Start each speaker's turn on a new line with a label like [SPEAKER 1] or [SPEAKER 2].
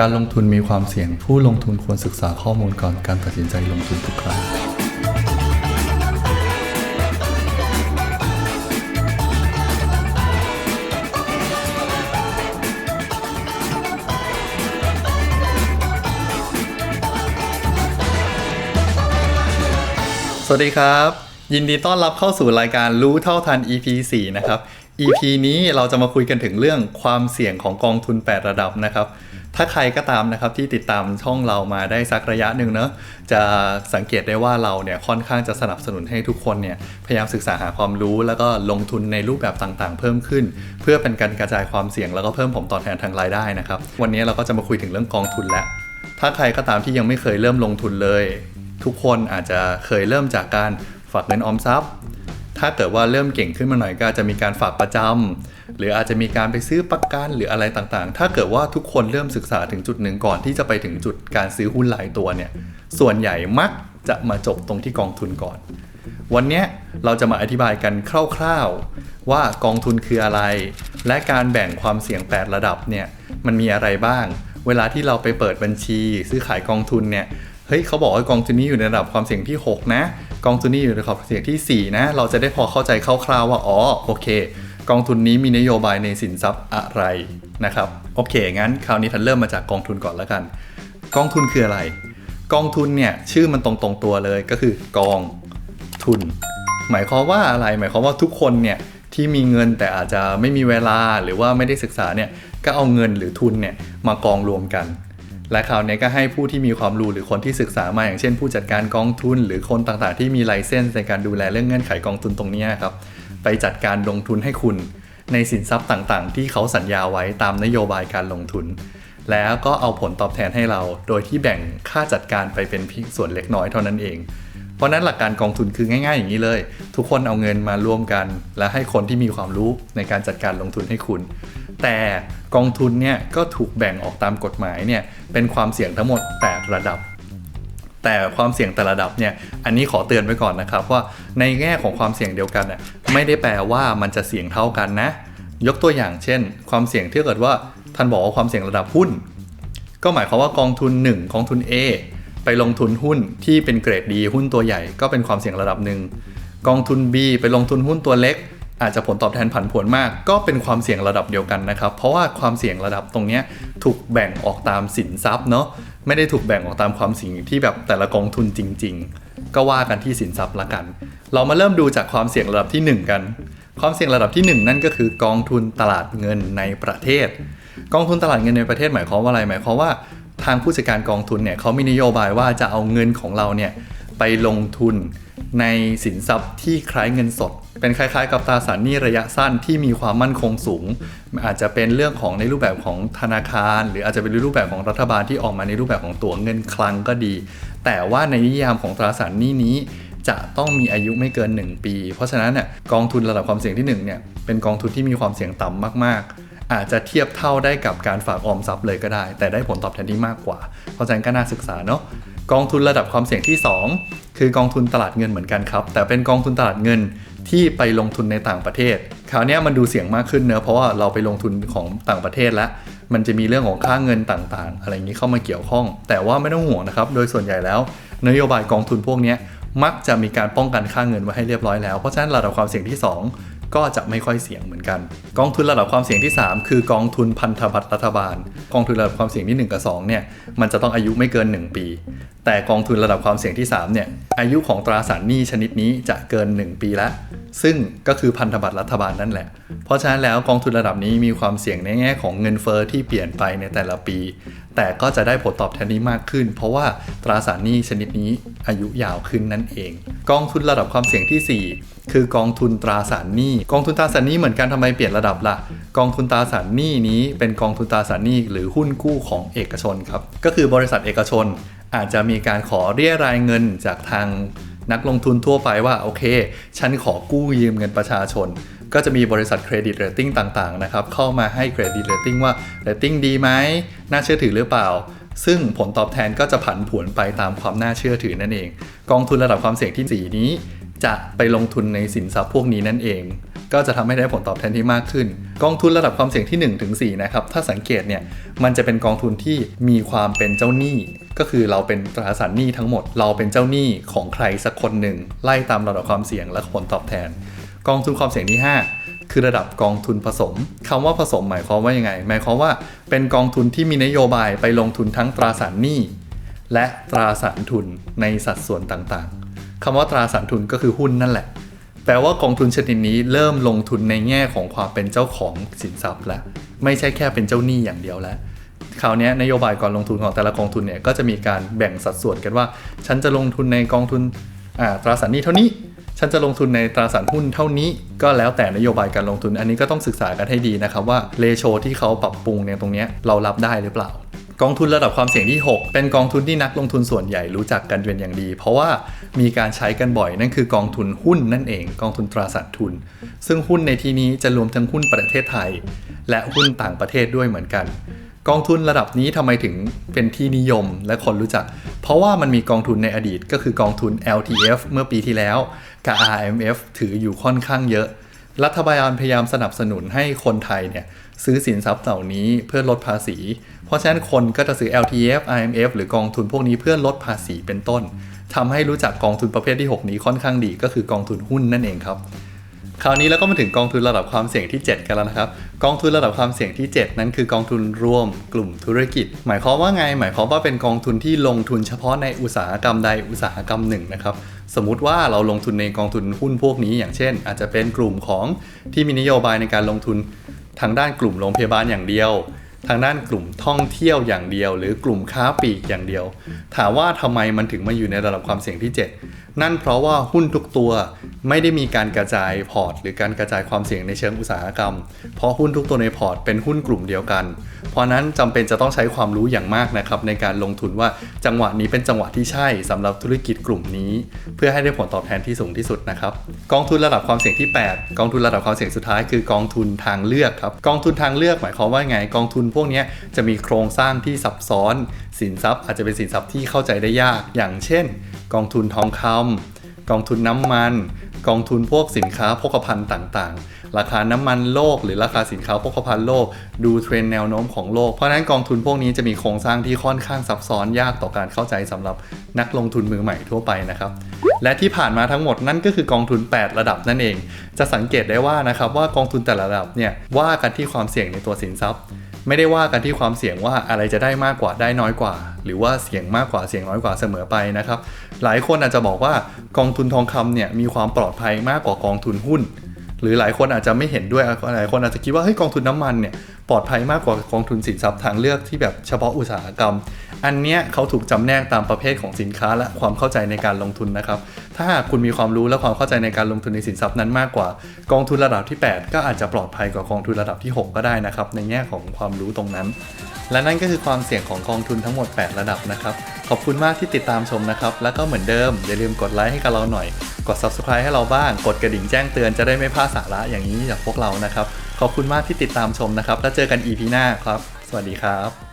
[SPEAKER 1] การลงทุนมีความเสี่ยง ผู้ลงทุนควรศึกษาข้อมูลก่อนการตัดสินใจลงทุนทุกครั้ง สวัสดีครับ ยินดีต้อนรับเข้าสู่รายการรู้เท่าทัน EP 4 นะครับ EP นี้เราจะมาคุยกันถึงเรื่องความเสี่ยงของกองทุน 8 ระดับนะครับ ถ้าใครก็ตามนะครับที่ติดตามช่องเรามาได้สักระยะหนึ่งเนอะจะสังเกตได้ว่าเราเนี่ยค่อนข้างจะสนับสนุนให้ทุกคนเนี่ยพยายามศึกษาหาความรู้ แล้วก็ลงทุนในรูปแบบต่างๆ เพิ่มขึ้น เพื่อเป็นการกระจายความเสี่ยงแล้วก็เพิ่มผลตอบแทนทางรายได้นะครับ วันนี้เราก็จะมาคุยถึงเรื่องกองทุนแล้วถ้าใครก็ตามที่ยังไม่เคยเริ่มลงทุนเลย ทุกคนอาจจะเคยเริ่มจากการฝากเงินออมทรัพย์ ถ้าเกิดว่าเริ่มเก่งขึ้นมาหน่อยก็อาจจะมีการฝากประจำหรืออาจจะมีการไปซื้อประกันหรืออะไรต่างๆ ถ้าเกิดว่าทุกคนเริ่มศึกษาถึงจุดหนึ่งก่อนที่จะไปถึงจุดการซื้อหุ้นหลายตัวเนี่ย ส่วนใหญ่มักจะมาจบตรงที่กองทุนก่อน วันนี้เราจะมาอธิบายกันคร่าวๆ ว่ากองทุนคืออะไร และการแบ่งความเสี่ยง 8 ระดับเนี่ยมันมีอะไรบ้าง เวลาที่เราไปเปิดบัญชี ซื้อขายกองทุนเนี่ยเฮ้ยเขาบอกว่ากองทุนนี้อยู่ในระดับความเสี่ยงที่ 6 นะ กองทุนนี้อยู่ในระดับเสียงที่ 4 นะ เราจะได้พอเข้าใจคร่าวๆว่า อ๋อ โอเค กองทุนนี้มีนโยบายในสินทรัพย์อะไรนะครับ โอเค งั้นคราวนี้ทันเริ่มมาจากกองทุนก่อนแล้วกัน กองทุนคืออะไร กองทุนเนี่ยชื่อมันตรงๆตัวเลยก็คือกองทุน หมายความว่าอะไร หมายความว่าทุกคนเนี่ยที่มีเงินแต่อาจจะไม่มีเวลาหรือว่าไม่ได้ศึกษาเนี่ยก็เอาเงินหรือทุนเนี่ยมากองรวมกัน และคราวนี้ก็ให้ผู้ที่มีความรู้หรือคนที่ศึกษามาอย่างเช่น ผู้จัดการกองทุน หรือคนต่างๆ ที่มีไลเซนส์ในการดูแลเรื่องเงื่อนไขกองทุนตรงนี้ครับไปจัดการลงทุนให้คุณในสินทรัพย์ต่างๆ ที่เขาสัญญาไว้ตามนโยบายการลงทุน แล้วก็เอาผลตอบแทนให้เรา โดยที่แบ่งค่าจัดการไปเป็นส่วนเล็กน้อยเท่านั้นเอง เพราะฉะนั้นหลักการกองทุนคือง่าย ๆ อย่างนี้เลย ทุกคนเอาเงินมาร่วมกัน และให้คนที่มีความรู้ในการจัดการลงทุนให้คุณ แต่กองทุนเนี่ยก็ถูกแบ่งออกตามกฎหมายเนี่ยเป็นความเสี่ยงทั้งหมด 8 ระดับ แต่ความเสี่ยงแต่ละระดับเนี่ยอันนี้ขอเตือนไว้ก่อนนะครับว่าในแง่ของความเสี่ยงเดียวกันน่ะไม่ได้แปลว่ามันจะเสี่ยงเท่ากันนะ ยกตัวอย่างเช่น ความเสี่ยงที่เกิดว่าท่านบอกว่าความเสี่ยงระดับหุ้น ก็หมายความว่ากองทุน 1 กองทุน A ไปลงทุนหุ้นที่เป็นเกรดดีหุ้นตัวใหญ่ก็เป็นความเสี่ยงระดับหนึ่งกองทุน B ไปลงทุนหุ้นตัวเล็ก อาจจะผลตอบแทนผันผวนมาก ก็เป็นความเสี่ยงระดับเดียวกันนะครับ เพราะว่าความเสี่ยงระดับตรงนี้ถูกแบ่งออกตามสินทรัพย์เนาะไม่ได้ถูกแบ่งออกตามความเสี่ยงที่แบบแต่ละกองทุนจริง ๆ ก็ว่ากันที่สินทรัพย์ละกัน เรามาเริ่มดูจากความเสี่ยงระดับที่ 1 กัน ความเสี่ยงระดับที่ 1 นั่นก็คือกองทุนตลาดเงินในประเทศ กองทุนตลาดเงินในประเทศหมายความว่าอะไรหมายความว่าทางผู้จัดการกองทุนเนี่ยเขามีนโยบายว่าจะเอาเงินของเราเนี่ยไปลงทุนในสินทรัพย์ที่คล้ายเงินสด เป็นคล้ายๆ กับตราสารหนี้ระยะสั้นที่มีความมั่นคงสูง อาจจะเป็นเรื่องของในรูปแบบของธนาคาร หรืออาจจะเป็นรูปแบบของรัฐบาลที่ออกมาในรูปแบบของตั๋วเงินคลังก็ดี แต่ว่าในนิยามของตราสารหนี้นี้จะต้องมีอายุไม่เกิน 1 ปี เพราะฉะนั้นเนี่ยกองทุนระดับความเสี่ยงที่1เนี่ยเป็นกองทุนที่มีความเสี่ยงต่ำมากๆ อาจจะเทียบเท่าได้กับการฝากออมทรัพย์เลยก็ได้ แต่ได้ผลตอบแทนที่มากกว่า เพราะฉะนั้นก็น่าศึกษาเนาะ กองทุนระดับความเสี่ยงที่ 2 คือกองทุนตลาดเงินเหมือนกันครับ แต่เป็นกองทุนตลาดเงินที่ไปลงทุนในต่างประเทศ คราวนี้มันดูเสี่ยงมากขึ้นเนอะเพราะว่าเราไปลงทุนของต่างประเทศแล้ว มันจะมีเรื่องของค่าเงินต่างๆ อะไรอย่างนี้เข้ามาเกี่ยวข้อง แต่ว่าไม่ต้องห่วงนะครับ โดยส่วนใหญ่แล้ว นโยบายกองทุนพวกนี้มักจะมีการป้องกันค่าเงินไว้ให้เรียบร้อยแล้ว เพราะฉะนั้นระดับความเสี่ยงที่ 2 ก็จะไม่ค่อยเสี่ยงเหมือนกัน กองทุนระดับความเสี่ยงที่ 3 คือกองทุนพันธบัตรรัฐบาล กองทุนระดับความเสี่ยงที่ 1 กับ 2 เนี่ยมันจะต้องอายุไม่เกิน 1 ปี แต่กองทุนระดับความเสี่ยงที่3เนี่ยอายุของตราสารหนี้ชนิดนี้จะเกิน 1 ปีแล้ว ซึ่งก็คือพันธบัตรรัฐบาลนั่นแหละ เพราะฉะนั้นแล้วกองทุนระดับนี้มีความเสี่ยงในแง่ของเงินเฟอ้อที่เปลี่ยนไปในแต่ละปี แต่ก็จะได้ผลตอบแทนที่มากขึ้น เพราะว่าตราสารหนี้ชนิดนี้อายุยาวขึ้นนั่นเอง กองทุนระดับความเสี่ยงที่ 4 คือกองทุนตราสารหนี้ กองทุนตราสารหนี้เหมือนกันทำไมเปลี่ยนระดับล่ะ กองทุนตราสารหนี้นี้เป็นกองทุนตราสารหนี้หรือหุ้นกู้ของเอกชนครับ ก็คือบริษัทเอกชนอาจจะมีการขอเรียรายเงินจากทาง นักลงทุนทั่วไปว่าโอเค ฉันขอกู้ยืมเงินประชาชน ก็จะมีบริษัทเครดิตเรตติ้งต่างๆนะครับเข้ามาให้เครดิตเรตติ้งว่าเรตติ้งดีไหมน่าเชื่อถือหรือเปล่าซึ่งผลตอบแทนก็จะผันผวนไปตามความน่าเชื่อถือนั่นเอง กองทุนระดับความเสี่ยงที่ 4 นี้ จะไปลงทุนในสินทรัพย์พวกนี้นั่นเอง ก็จะทำให้ได้ผลตอบแทนที่มากขึ้น กองทุนระดับความเสี่ยงที่1ถึง4นะครับถ้าสังเกตเนี่ยมันจะเป็นกองทุนที่มีความเป็นเจ้าหนี้ ก็คือเราเป็นตราสารหนี้ทั้งหมด เราเป็นเจ้าหนี้ของใครสักคนหนึ่งไล่ตามระดับความเสี่ยงและผลตอบแทน กองทุนความเสี่ยงที่ 5คือระดับกองทุนผสมคำว่าผสมหมายความว่ายังไง หมายความว่าเป็นกองทุนที่มีนโยบายไปลงทุนทั้งตราสารหนี้ และตราสารทุนในสัดส่วนต่างๆคำว่าตราสารทุนก็คือหุ้นนั่นแหละ แปลว่ากองทุนชนิดนี้เริ่มลงทุนในแง่ของความเป็นเจ้าของสินทรัพย์แล้วไม่ใช่แค่เป็นเจ้าหนี้อย่างเดียวแล้วคราวนี้นโยบายก่อนลงทุนของแต่ละกองทุนเนี่ยก็จะมีการแบ่งสัดส่วนกันว่า ฉันจะลงทุนในกองทุนอ่าตราสารหนี้เท่านี้ ฉันจะลงทุนในตราสารหุ้นเท่านี้ ก็แล้วแต่นโยบายการลงทุนอันนี้ก็ต้องศึกษากันให้ดีนะครับว่าเลโชที่เขาปรับปรุงเนี่ยตรงนี้เรารับได้หรือเปล่า กองทุนระดับความเสี่ยงที่ 6 เป็นกองทุนที่นักลงทุนส่วนใหญ่รู้จักกันเป็นอย่างดี เพราะว่ามีการใช้กันบ่อยนั่นคือกองทุนหุ้นนั่นเอง กองทุนตราสารทุน ซึ่งหุ้นในที่นี้จะรวมทั้งหุ้นประเทศไทย และหุ้นต่างประเทศด้วยเหมือนกัน กองทุนระดับนี้ทำไมถึงเป็นที่นิยมและคนรู้จัก เพราะว่ามันมีกองทุนในอดีตก็คือกองทุน LTF เมื่อปีที่แล้วกับ RMF ถืออยู่ค่อนข้างเยอะ รัฐบาลพยายามสนับสนุนให้คนไทยเนี่ยซื้อสินทรัพย์เหล่านี้เพื่อลดภาษี เพราะฉะนั้นคนก็จะซื้อ LTF IMF หรือกองทุนพวกนี้เพื่อลดภาษีเป็นต้นทำให้รู้จักกองทุนประเภทที่ 6 นี้ค่อนข้างดีก็คือกองทุนหุ้นนั่นเองครับ คราวนี้เราก็มาถึงกองทุนระดับความเสี่ยงที่ 7 กันแล้วนะครับ กองทุนระดับความเสี่ยงที่ 7 นั้นคือกองทุนรวมกลุ่มธุรกิจ หมายความว่าไง หมายความว่าเป็นกองทุนที่ลงทุนเฉพาะในอุตสาหกรรมใดอุตสาหกรรมหนึ่งนะครับสมมุติว่าเราลงทุนในกองทุนหุ้นพวกนี้ อย่างเช่น อาจจะเป็นกลุ่มของที่มีนโยบายในการลงทุนทางด้านกลุ่มโรงพยาบาลอย่างเดียว ทางด้านกลุ่มท่องเที่ยวอย่างเดียว หรือกลุ่มค้าปลีกอย่างเดียว ถามว่าทำไมมันถึงมาอยู่ในระดับความเสี่ยงที่ 7 นั่นเพราะว่าหุ้นทุกตัวไม่ได้มีการกระจายพอร์ต หรือการกระจายความเสี่ยงในเชิงอุตสาหกรรม เพราะหุ้นทุกตัวในพอร์ตเป็นหุ้นกลุ่มเดียวกัน เพราะนั้นจำเป็นจะต้องใช้ความรู้อย่างมากนะครับในการลงทุนว่าจังหวะนี้เป็นจังหวะที่ใช่สำหรับธุรกิจกลุ่มนี้ เพื่อให้ได้ผลตอบแทนที่สูงที่สุดนะครับกองทุนระดับความเสี่ยงที่ 8 กองทุนระดับความเสี่ยงสุดท้ายคือกองทุนทางเลือกครับกองทุนทางเลือกหมายความว่าไงกองทุนพวกนี้จะมีโครงสร้างที่ซับซ้อน สินทรัพย์อาจจะเป็นสินทรัพย์ที่เข้าใจได้ยาก อย่างเช่น กองทุนทองคำกองทุนน้ำมัน กองทุนพวกสินค้าโภคภัณฑ์ต่างๆ ราคาน้ำมันโลก หรือราคาสินค้าโภคภัณฑ์โลก ดูเทรนแนวโน้มของโลก เพราะฉะนั้นกองทุนพวกนี้จะมีโครงสร้างที่ค่อนข้างซับซ้อนยากต่อการเข้าใจสำหรับนักลงทุนมือใหม่ทั่วไปนะครับและที่ผ่านมาทั้งหมดนั่นก็คือกองทุน 8 ระดับนั่นเอง จะสังเกตได้ว่านะครับว่ากองทุนแต่ละระดับเนี่ยว่ากันที่ความเสี่ยงในตัวสินทรัพย์ ไม่ได้ว่ากันที่ความเสี่ยงว่าอะไรจะได้มากกว่าได้น้อยกว่า หรือว่าเสี่ยงมากกว่าเสี่ยงน้อยกว่าเสมอไปนะครับหลายคนอาจจะบอกว่ากองทุนทองคำเนี่ยมีความปลอดภัยมากกว่ากองทุนหุ้น หรือหลายคนอาจจะไม่เห็นด้วยหลายคนอาจจะคิดว่าเฮ้ยกองทุนน้ำมันเนี่ยปลอดภัยมากกว่ากองทุนสินทรัพย์ทางเลือกที่แบบเฉพาะอุตสาหกรรม อันเนี้ยเขาถูกจำแนกตามประเภทของสินค้าและความเข้าใจในการลงทุนนะครับ ถ้าหากคุณมีความรู้และความเข้าใจในการลงทุนในสินทรัพย์นั้นมากกว่า กองทุนระดับที่ 8 ก็อาจจะปลอดภัยกว่ากองทุนระดับที่ 6 ก็ได้นะครับในแง่ของความรู้ตรงนั้น และนั่นก็คือความเสี่ยงของกองทุนทั้งหมด 8 ระดับนะครับขอบคุณมากที่ติดตามชมนะครับแล้วก็เหมือนเดิมอย่าลืมกดไลค์ให้กับเราหน่อย กด subscribe ให้เราบ้าง กดกระดิ่งแจ้งเตือนจะได้ไม่พลาดสาระอย่างนี้จากพวกเรานะครับ ขอบคุณมากที่ติดตามชมนะครับ แล้วเจอกัน EP หน้าครับ สวัสดีครับ